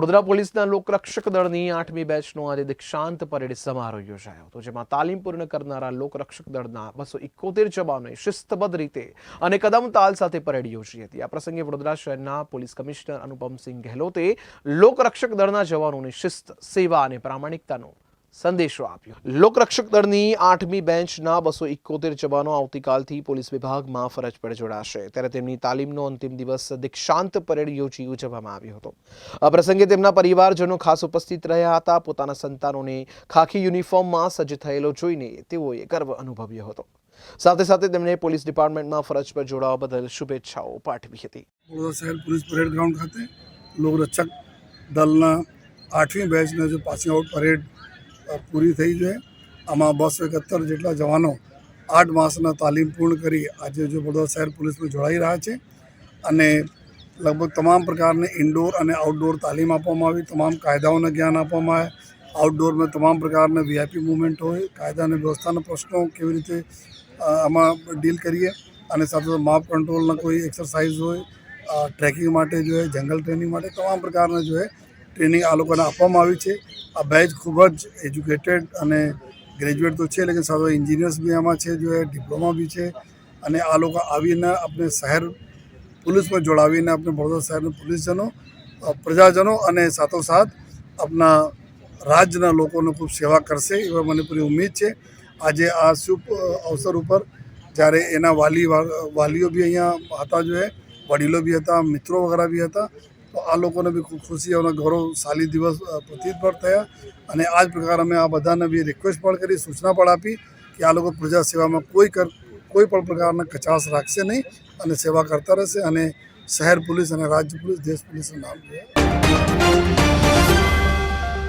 વડોદરા પોલીસના લોકરક્ષક દળની આઠમી બેચનો આજે દીક્ષાંત પરેડ સમારોહ યોજાયો હતો, જેમાં તાલીમ પૂર્ણ કરનારા લોકરક્ષક દળના બસો ઇકોતેર જવાનોએ શિસ્તબદ્ધ રીતે અને કદમ તાલ સાથે પરેડ યોજી હતી. આ પ્રસંગે વડોદરા શહેરના પોલીસ કમિશનર અનુપમસિંહ ગેહલોતે લોકરક્ષક દળના જવાનોની શિસ્ત, સેવા અને પ્રામાણિકતાનો સંદેશો આપ્યો. લોકરક્ષક દળની આઠમી બેન્ચના બસો ઇકોતેર જવાનો આવતીકાલથી પોલીસ વિભાગમાં ફરજ પર જોડાશે. ત્યારે તેમની તાલીમનો અંતિમ દિવસ દીક્ષાંત પરેડ યોજી ઉજવવામાં આવ્યો હતો. આ પ્રસંગે તેમના પરિવારજનો ખાસ ઉપસ્થિત રહ્યા હતા. પોતાના સંતાનોને ખાખી યુનિફોર્મમાં સજ્જ થયેલો જોઈને તેઓએ ગર્વ અનુભવ્યો હતો. સાથે સાથે તેમણે પોલીસ ડિપાર્ટમેન્ટમાં ફરજ પર જોડાવા બદલ શુભેચ્છાઓ પાઠવી હતી. પોલીસ પરેડ ગ્રાઉન્ડ ખાતે લોકરક્ષક દળના આઠમી બેચના જે પાસિંગ આઉટ પરેડ પૂરી થઈ છે આમાં બસો એકાત્તર જેટલા જવાનો આઠ માસના તાલીમ પૂર્ણ કરી આજે જો વડોદરા શહેર પોલીસમાં જોડાઈ રહ્યા છે અને લગભગ તમામ પ્રકારની ઇન્ડોર અને આઉટડોર તાલીમ આપવામાં આવી. તમામ કાયદાઓને જ્ઞાન આપવામાં આવે. આઉટડોરમાં તમામ પ્રકારના વીઆઈપી મુવમેન્ટ હોય, કાયદા અને વ્યવસ્થાના પ્રશ્નો કેવી રીતે આમાં ડીલ કરીએ અને સાથે સાથે માપ કંટ્રોલના કોઈ એક્સરસાઇઝ હોય ટ્રેકિંગ માટે જોઈએ જંગલ ટ્રેનિંગ માટે તમામ પ્રકારના જો છે ટ્રેનિંગ આ લોકોને આપવામાં આવી છે. આ બેચ ખૂબ જ એજ્યુકેટેડ અને ગ્રેજ્યુએટ તો છે, લેકિન સાથે એન્જિનિયર્સ બી આમાં છે, જો ડિપ્લોમા બી છે. અને આ લોકો આવીને આપણે શહેર પોલીસમાં જોડાવીને આપણે વડોદરા શહેરના પોલીસજનો પ્રજાજનો અને સાથોસાથ આપણા રાજ્યના લોકોને ખૂબ સેવા કરશે એવા મને પૂરી ઉમેદ છે. આજે આ શુભ અવસર ઉપર જ્યારે એના વાલી, વાલીઓ બી અહીંયા હતા, જો વડીલો બી હતા, મિત્રો વગેરે બી હતા તો આ લોકોને બી ખૂબ ખુશી અને સાલી દિવસ પ્રતીત પણ થયા અને આ જ પ્રકાર અમે આ બધાને બી રિક્વેસ્ટ પણ કરી, સૂચના પણ આપી કે આ લોકો પ્રજા સેવામાં કોઈ કર, કોઈ પણ પ્રકારના કચાશ રાખશે નહીં અને સેવા કરતા રહેશે અને શહેર પોલીસ અને રાજ્ય પોલીસ, દેશ પોલીસનું નામ છે